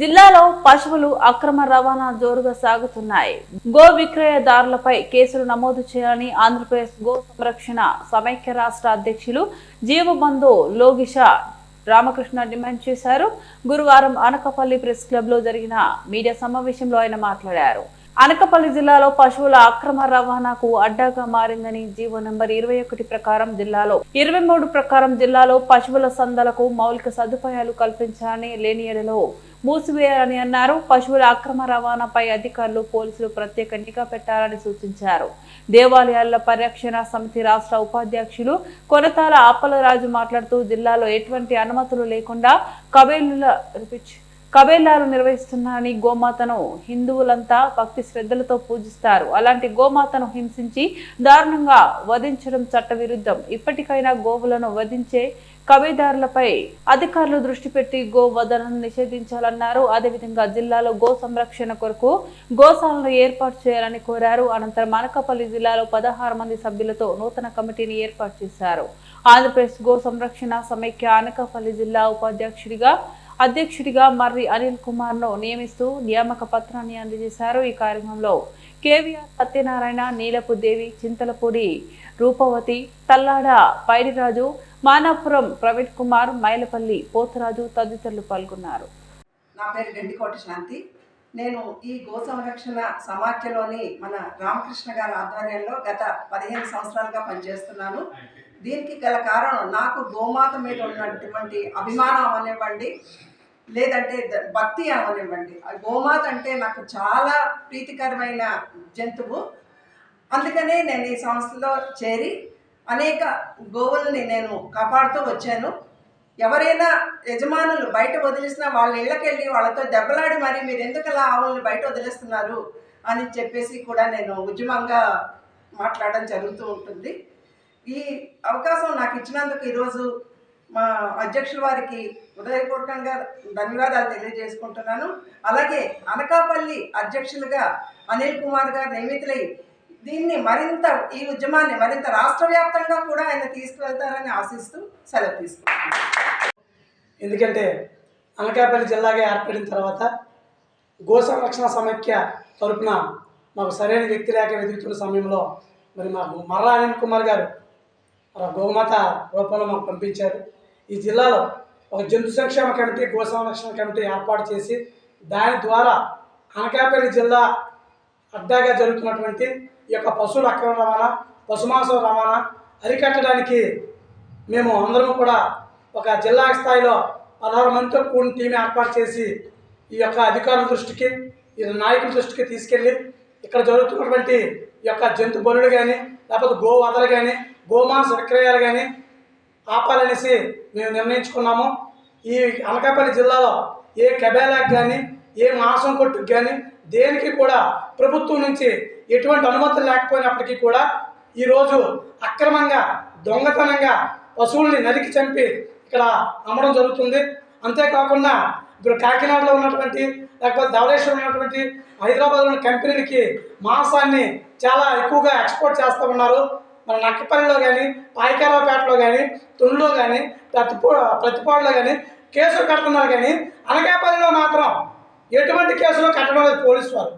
జిల్లాలో పశువులు అక్రమ రవాణా జోరుగా సాగుతున్నాయి. గో విక్రయదారులపై కేసులు నమోదు చేయాలని ఆంధ్రప్రదేశ్ గో సంరక్షణ సమైక్య రాష్ట్ర అధ్యక్షులు జీవబంధు లోగిష రామకృష్ణ డిమాండ్ చేశారు. గురువారం అనకపల్లి ప్రెస్ క్లబ్లో జరిగిన మీడియా సమావేశంలో ఆయన మాట్లాడారు. అనకపల్లి జిల్లాలో పశువుల అక్రమ రవాణాకు అడ్డాగా మారిందని జీవో నంబర్ ఇరవై ఒకటి ప్రకారం జిల్లాలో ఇరవై మూడు ప్రకారం జిల్లాలో పశువుల సందలకు మౌలిక సదుపాయాలు కల్పించాలని లేని ఎడలో మూసివేయాలని అన్నారు. పశువుల అక్రమ రవాణాపై అధికారులు పోలీసులు ప్రత్యేక నిఘా పెట్టాలని సూచించారు. దేవాలయాల పరిరక్షణ సమితి రాష్ట్ర ఉపాధ్యక్షులు కొనతాల అప్పలరాజు మాట్లాడుతూ జిల్లాలో ఎటువంటి అనుమతులు లేకుండా కబేలుల కబేలాలు నిర్వహిస్తున్నారని గోమాతను హిందువులంతా భక్తి శ్రద్ధలతో పూజిస్తారు. అలాంటి గోమాతను హింసించి దారుణంగా వధించడం చట్టవిరుద్ధం. ఇప్పటికైనా గోవులను వధించే కబేదారులపై అధికారులు దృష్టి పెట్టి గో వధలను నిషేధించాలన్నారు. అదేవిధంగా జిల్లాలో గో సంరక్షణ కొరకు గోశాలను ఏర్పాటు చేయాలని కోరారు. అనంతరం అనకాపల్లి జిల్లాలో పదహారు మంది సభ్యులతో నూతన కమిటీని ఏర్పాటు చేశారు. ఆంధ్రప్రదేశ్ గో సంరక్షణ సమైక్య అనకాపల్లి జిల్లా ఉపాధ్యక్షుడిగా అధ్యక్షుడిగా మర్రి అనిల్ కుమార్ను నియమిస్తూ నియామక పత్రాన్ని అందజేశారు. ఈ కార్యక్రమంలో కేవీఆర్ సత్యనారాయణ నీలపు దేవి చింతలపూడి రూపవతి తల్లాడ పైడిరాజు మానాపురం ప్రవీణ్ కుమార్ మైలపల్లి పోతరాజు తదితరులు పాల్గొన్నారు. నా పేరు గండికోట శాంతి. నేను ఈ గో సంరక్షణ సమాఖ్యలోని మన రామకృష్ణ గారి ఆధ్వర్యంలో గత పదిహేను సంవత్సరాలుగా పనిచేస్తున్నాను. దీనికి గల కారణం నాకు గోమాత మీద ఉన్నటువంటి అభిమానం అనేవ్వండి లేదంటే ద- భక్తి అవనివ్వండి గోమాత అంటే నాకు చాలా ప్రీతికరమైన జంతువు. అందుకనే నేను ఈ సంస్థలో చేరి అనేక గోవుల్ని నేను కాపాడుతూ వచ్చాను. ఎవరైనా యజమానులు బయట వదిలేసిన వాళ్ళ ఇళ్ళకెళ్ళి వాళ్ళతో దెబ్బలాడి మరి మీరు ఎందుకు అలా ఆవులను బయట వదిలేస్తున్నారు అని చెప్పేసి కూడా నేను ఉద్యమంగా మాట్లాడడం జరుగుతూ ఉంటుంది. ఈ అవకాశం నాకు ఇచ్చినందుకు ఈరోజు మా అధ్యక్షుల వారికి హృదయపూర్వకంగా ధన్యవాదాలు తెలియజేసుకుంటున్నాను. అలాగే అనకాపల్లి అధ్యక్షులుగా అనిల్ కుమార్ గారు నియమితులై దీన్ని మరింత ఈ ఉద్యమాన్ని మరింత రాష్ట్ర వ్యాప్తంగా కూడా ఆయన తీసుకువెళ్తారని ఆశిస్తూ సెలవు తీసుకుంటున్నాను. ఎందుకంటే అనకాపల్లి జిల్లాగా ఏర్పడిన తర్వాత గో సంరక్షణ సమైక్య తరపున మాకు సరైన వ్యక్తి లేక వెతుకుతున్న సమయంలో మరి మాకు మర్రా అనిల్ కుమార్ గారు గోమాత రూపంలో మాకు పంపించారు. ఈ జిల్లాలో ఒక జంతు సంక్షేమ కమిటీ గో సంరక్షణ కమిటీ ఏర్పాటు చేసి దాని ద్వారా అనకాపల్లి జిల్లా అడ్డాగా జరుగుతున్నటువంటి ఈ యొక్క పశువుల అక్రమ రవాణా పశుమాంసం రవాణా అరికట్టడానికి మేము అందరం కూడా ఒక జిల్లా స్థాయిలో పదహారు మందితో కూడిన టీం ఏర్పాటు చేసి ఈ యొక్క అధికారుల దృష్టికి ఈ నాయకుల దృష్టికి తీసుకెళ్ళి ఇక్కడ జరుగుతున్నటువంటి ఈ యొక్క జంతు బలులు కానీ లేకపోతే గో వదలు కానీ గోమాంస విక్రయాలు కానీ ఆపాలనేసి మేము నిర్ణయించుకున్నాము. ఈ అనకాపల్లి జిల్లాలో ఏ కబేలాకి కానీ ఏ మాంసం కొట్టుకు కానీ దేనికి కూడా ప్రభుత్వం నుంచి ఎటువంటి అనుమతులు లేకపోయినప్పటికీ కూడా ఈరోజు అక్రమంగా దొంగతనంగా పశువుల్ని నరికి చంపి ఇక్కడ అమ్మడం జరుగుతుంది. అంతేకాకుండా ఇప్పుడు కాకినాడలో ఉన్నటువంటి లేకపోతే ధవళేశ్వరం ఉన్నటువంటి హైదరాబాద్లో ఉన్న కంపెనీలకి మాంసాన్ని చాలా ఎక్కువగా ఎక్స్పోర్ట్ చేస్తూ ఉన్నారు. మన నక్కపల్లిలో కానీ పాయకారావుపేటలో కానీ తుండ్లో కానీ ప్రతిపో ప్రతిపాడులో కానీ కేసులు కడుతున్నారు కానీ అనకాపల్లిలో మాత్రం ఎటువంటి కేసులు కట్టడం లేదు పోలీసు వారు.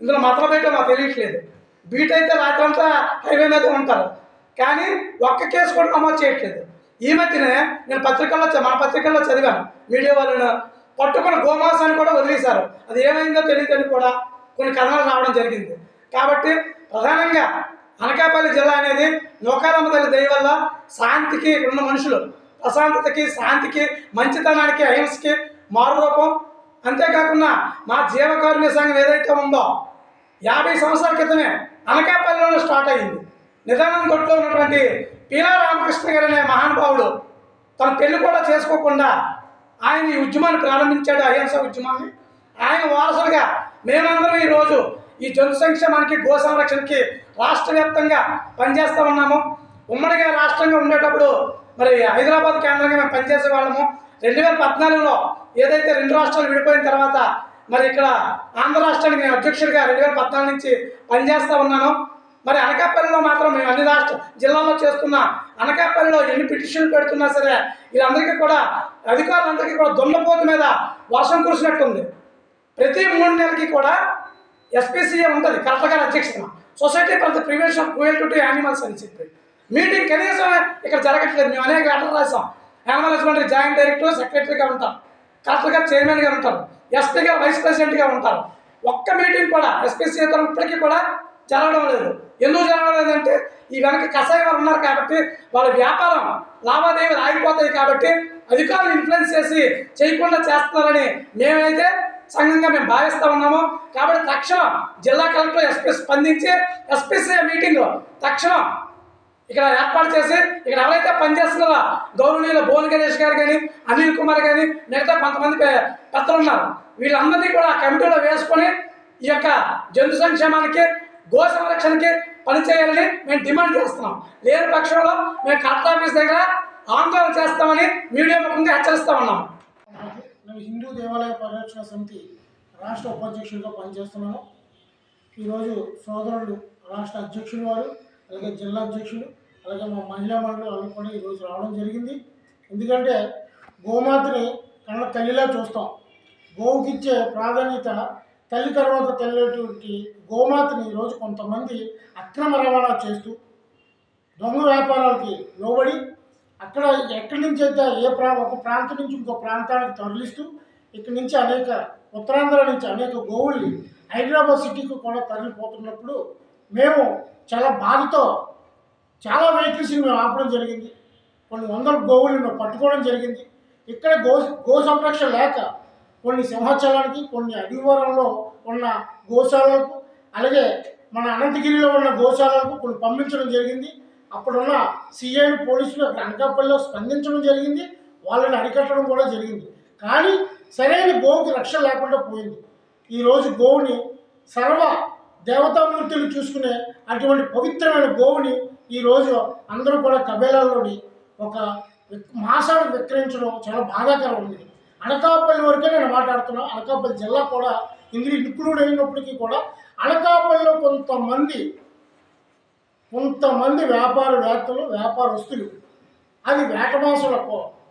ఇందులో మతల బయట మాకు తెలియట్లేదు. బీట్ అయితే రాత్రంతా హైవే మీద ఉంటారు. కానీ ఒక్క కేసు కూడా నమోదు చేయట్లేదు. ఈ మధ్యనే నేను పత్రికల్లో మన పత్రికల్లో చదివాను. మీడియా వాళ్ళను పట్టుకున్న గోమాసాన్ని కూడా వదిలేశారు. అది ఏమైందో తెలియదని కూడా కొన్ని కథనాలు రావడం జరిగింది. కాబట్టి ప్రధానంగా అనకాపల్లి జిల్లా అనేది నూకాలమ్మ తల్లి దయ వల్ల శాంతికి ఉన్న మనుషులు. ప్రశాంతతకి శాంతికి మంచితనానికి అహింసకి మారురూపం. అంతేకాకుండా మా జీవకారుణ్య సంఘం ఏదైతే ఉందో యాభై సంవత్సరాల క్రితమే అనకాపల్లిలోనే స్టార్ట్ అయింది. నిదానం కొట్లో ఉన్నటువంటి పీలా రామకృష్ణ గారు అనే మహానుభావుడు తన పెళ్ళి కూడా చేసుకోకుండా ఆయన ఈ ఉద్యమాన్ని ప్రారంభించాడు అహింస ఉద్యమాన్ని. ఆయన వారసులుగా మేమందరం ఈరోజు ఈ జంతు సంక్షేమానికి గో సంరక్షణకి రాష్ట్ర వ్యాప్తంగా పనిచేస్తూ ఉన్నాము. ఉమ్మడిగా రాష్ట్రంగా ఉండేటప్పుడు మరి హైదరాబాద్ కేంద్రంగా మేము పనిచేసే వాళ్ళము. రెండు వేల పద్నాలుగులో ఏదైతే రెండు రాష్ట్రాలు విడిపోయిన తర్వాత మరి ఇక్కడ ఆంధ్ర రాష్ట్రానికి నేను అధ్యక్షుడిగా రెండు వేల పద్నాలుగు నుంచి పనిచేస్తూ ఉన్నాను. మరి అనకాపల్లిలో మాత్రం మేము అన్ని రాష్ట్ర జిల్లాల్లో చేస్తున్న అనకాపల్లిలో ఎన్ని పిటిషన్లు పెడుతున్నా సరే వీళ్ళందరికీ కూడా అధికారులందరికీ కూడా దున్నపోతు మీద వర్షం కురిసినట్టుంది. ప్రతి మూడు నెలలకి కూడా ఎస్పీసీఏ ఉంటుంది కలెక్టర్ గారి అధ్యక్షతన. Society for the prevention of cruel to animals అని చెప్పి. మీటింగ్ కనీసం ఇక్కడ జరగట్లేదు. మేము అనేక లెటర్ రాసాం యానిమల్ హస్బెండరీ జాయింట్ డైరెక్టర్ సెక్రటరీగా ఉంటాం. కలెక్టర్ గారు చైర్మన్గా ఉంటారు. ఎస్పీ గారు వైస్ ప్రెసిడెంట్గా ఉంటారు. ఒక్క మీటింగ్ కూడా ఎస్పీసీ ఇప్పటికీ కూడా జరగడం లేదు. ఎందుకు జరగడం లేదంటే ఈ వెనక కషాయ వారు ఉన్నారు కాబట్టి వాళ్ళ వ్యాపారం లావాదేవీలు ఆగిపోతాయి కాబట్టి అధికారులు ఇన్ఫ్లుయెన్స్ చేసి చేయకుండా చేస్తున్నారని మేమైతే సంఘంగా మేము భావిస్తూ ఉన్నాము. కాబట్టి తక్షణం జిల్లా కలెక్టర్ ఎస్పీ స్పందించి ఎస్పీసీ మీటింగ్లో తక్షణం ఇక్కడ ఏర్పాటు చేసి ఇక్కడ ఎవరైతే పనిచేస్తున్నారో గౌరవనీయులు భువన్ గణేష్ గారు కానీ అనిల్ కుమార్ కానీ మిగతా కొంతమంది పెద్దలు ఉన్నారు. వీళ్ళందరినీ కూడా ఆ కమిటీలో వేసుకొని ఈ యొక్క జంతు సంక్షేమానికి గో సంరక్షణకి పనిచేయాలని మేము డిమాండ్ చేస్తున్నాం. లేని పక్షంలో మేము కలెక్టర్ ఆఫీస్ దగ్గర ఆందోళన చేస్తామని మీడియా ముఖంగా హెచ్చరిస్తా ఉన్నాం. నేను హిందూ దేవాలయ పరిరక్షణ సమితి రాష్ట్ర ఉపాధ్యక్షుడిగా పనిచేస్తున్నాను. ఈరోజు సోదరుడు రాష్ట్ర అధ్యక్షులు వారు అలాగే జిల్లా అధ్యక్షులు అలాగే మా మహిళా మండలి వాళ్ళు కూడా ఈరోజు రావడం జరిగింది. ఎందుకంటే గోమాతని కళ్ళ తల్లిలా చూస్తాం. గోవుకిచ్చే ప్రాధాన్యత తల్లి తర్వాత తల్లేటువంటి గోమాతని ఈరోజు కొంతమంది అక్రమ రవాణా చేస్తూ దొంగ వ్యాపారాలకి లోబడి అక్కడ ఎక్కడి నుంచి అయితే ఏ ప్రా ఒక ప్రాంతం నుంచి ఇంకో ప్రాంతానికి తరలిస్తూ ఇక్కడి నుంచి అనేక ఉత్తరాంధ్ర నుంచి అనేక గోవుల్ని హైదరాబాద్ సిటీకి కూడా తరలిపోతున్నప్పుడు మేము చాలా బాధతో చాలా వెహికల్స్ని మేము ఆపడం జరిగింది. కొన్ని వందల గోవుల్ని మేము పట్టుకోవడం జరిగింది. ఇక్కడ గో గో సంరక్షణ లేక కొన్ని సింహాచలానికి కొన్ని అడివారంలో ఉన్న గోశాలలకు అలాగే మన అనంతగిరిలో ఉన్న గోశాలకు కొన్ని పంపించడం జరిగింది. అప్పుడున్న సిఐలు పోలీసులు అక్కడ అనకాపల్లిలో స్పందించడం జరిగింది వాళ్ళని అరికట్టడం కూడా జరిగింది. కానీ సరైన గోవుకి రక్షణ లేకుండా పోయింది. ఈరోజు గోవుని సర్వ దేవతామూర్తులు చూసుకునే అటువంటి పవిత్రమైన గోవుని ఈరోజు అందరూ కూడా కబేలాలోని ఒక విక్- మాసాన్ని విక్రయించడం చాలా బాధాకరం ఉంది. అనకాపల్లి వరకే నేను మాట్లాడుతున్నాను అనకాపల్లి జిల్లా కూడా ఇందులో ఇంక్లూడ్ అయినప్పటికీ కూడా అనకాపల్లిలో కొంతమంది కొంతమంది వ్యాపారవేత్తలు వ్యాపారస్తులు. అది వేట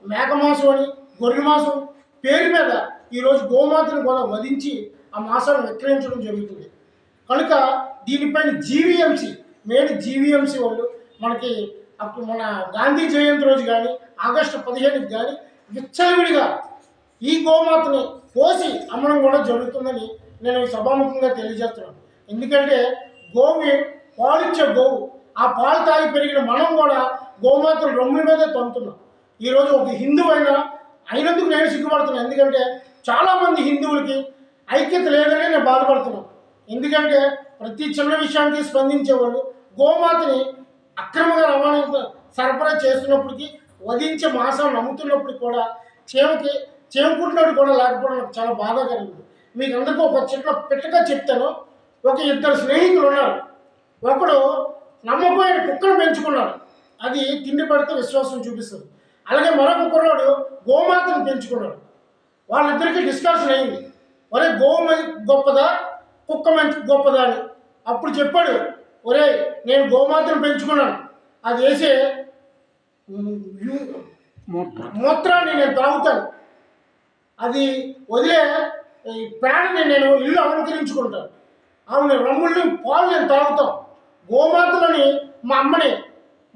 మేకమాసం అని గొర్రె మాసం పేరు మీద ఈరోజు గోమాతను కూడా వధించి ఆ మాసాన్ని విక్రయించడం జరుగుతుంది. కనుక దీనిపైన జీవీఎంసీ మేడ్ జీవీఎంసీ వాళ్ళు మనకి అప్పుడు మన గాంధీ జయంతి రోజు కానీ ఆగస్టు పదిహేనుకి కానీ విచ్చలవిడిగా ఈ గోమాతని కోసి అమ్మడం కూడా జరుగుతుందని నేను సభాముఖంగా తెలియజేస్తున్నాను. ఎందుకంటే గోవి పాలిచ్చే గోవు ఆ పాలు తాగి పెరిగిన మనం కూడా గోమాతను రొమ్ముల మీదే తంతున్నాం. ఈరోజు ఒక హిందువు అయినా అయినందుకు నేను సిగ్గుపడుతున్నాను ఎందుకంటే చాలామంది హిందువులకి ఐక్యత లేదని నేను బాధపడుతున్నాను ఎందుకంటే ప్రతి చిన్న విషయానికి స్పందించేవాళ్ళు గోమాతని అక్రమంగా రవాణా సరఫరా చేస్తున్నప్పటికీ వధించే మాసం నమ్ముతున్నప్పటికి కూడా చేమకి చేమకుంటున్నాడు కూడా లేకపోవడం నాకు చాలా బాగా కలిగింది మీకు అందరికీ ఒక చిన్న పిట్టగా చెప్తాను. ఒక ఇద్దరు స్నేహితులు ఉన్నారు. ఒకడు నమ్మపోయిన కుక్కను పెంచుకున్నాడు. అది తిండి పడితే విశ్వాసం చూపిస్తుంది. అలాగే మరొక కుర్రాడు గోమాతను పెంచుకున్నాడు. వాళ్ళిద్దరికీ డిస్కషన్ అయింది. ఒరే గోవు మంచి గొప్పదా? కుక్క మంచి గొప్పదా అని. అప్పుడు చెప్పాడు ఒరే నేను గోమాతను పెంచుకున్నాను. అది వేసే మూత్రాన్ని నేను తాగుతాను. అది వదిలే ప్రాణిని నేను ఇల్లు అలంకరించుకుంటాను. ఆమె రమ్ముల్ని పాలు నేను తాగుతాం గోమాతలని మా అమ్మని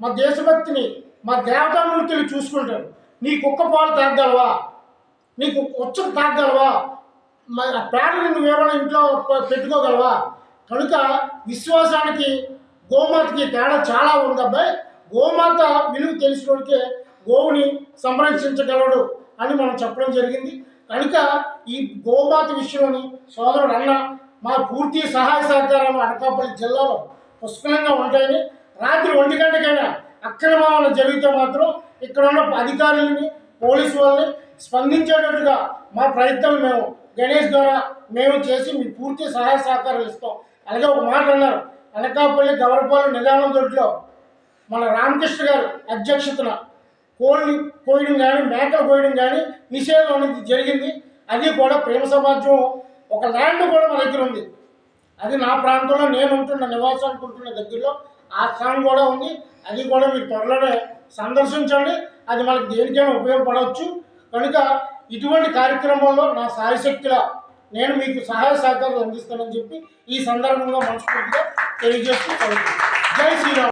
మా దేశభక్తిని మా దేవతామూర్తిని చూసుకుంటాడు. నీ కుక్క పాలు తాగలవా నీకు ఉచ్చం తాగలవా మరి ఆ పేడని నువ్వేమైనా ఇంట్లో పెట్టుకోగలవా? కనుక విశ్వాసానికి గోమాతకి తేడా చాలా ఉంది అబ్బాయి. గోమాత విలువ తెలిసినోడికే గోవుని సంరక్షించగలడు అని మనం చెప్పడం జరిగింది. కనుక ఈ గోమాత విషయంలోని సోదరుడు అన్న మా పూర్తి సహాయ సహకారాలు అనకాపల్లి జిల్లాలో పుష్కలంగా ఉంటాయని రాత్రి ఒంటి గంటకైనా అక్రమాలు జరిగితే మాత్రం ఇక్కడ ఉన్న అధికారులని పోలీసు వాళ్ళని స్పందించేటట్టుగా మా ప్రయత్నం మేము గణేష్ ద్వారా మేము చేసి మీ పూర్తి సహాయ సహకారాలు ఇస్తాం. అలాగే ఒక మాట అన్నారు. అనకాపల్లి గవరపాలెం నిదానం దొడ్లో మన రామకృష్ణ గారు అధ్యక్షతన కోళ్ళు కోయడం కానీ మేకలు కోయడం కానీ నిషేధం అనేది జరిగింది. అది కూడా ప్రేమ సమాజం ఒక ల్యాండ్ కూడా మన దగ్గర ఉంది. అది నా ప్రాంతంలో నేను ఉంటున్న నివాసానికి ఉంటున్న దగ్గరలో ఆ స్థానం కూడా ఉంది. అది కూడా మీరు త్వరలోనే సందర్శించండి. అది మనకు దేనికైనా ఉపయోగపడవచ్చు. కనుక ఇటువంటి కార్యక్రమంలో నా సాయశక్తిలో నేను మీకు సహాయ సహకారాలు అందిస్తానని చెప్పి ఈ సందర్భంగా మనస్ఫూర్తిగా తెలియజేస్తూ జై శ్రీరామ్.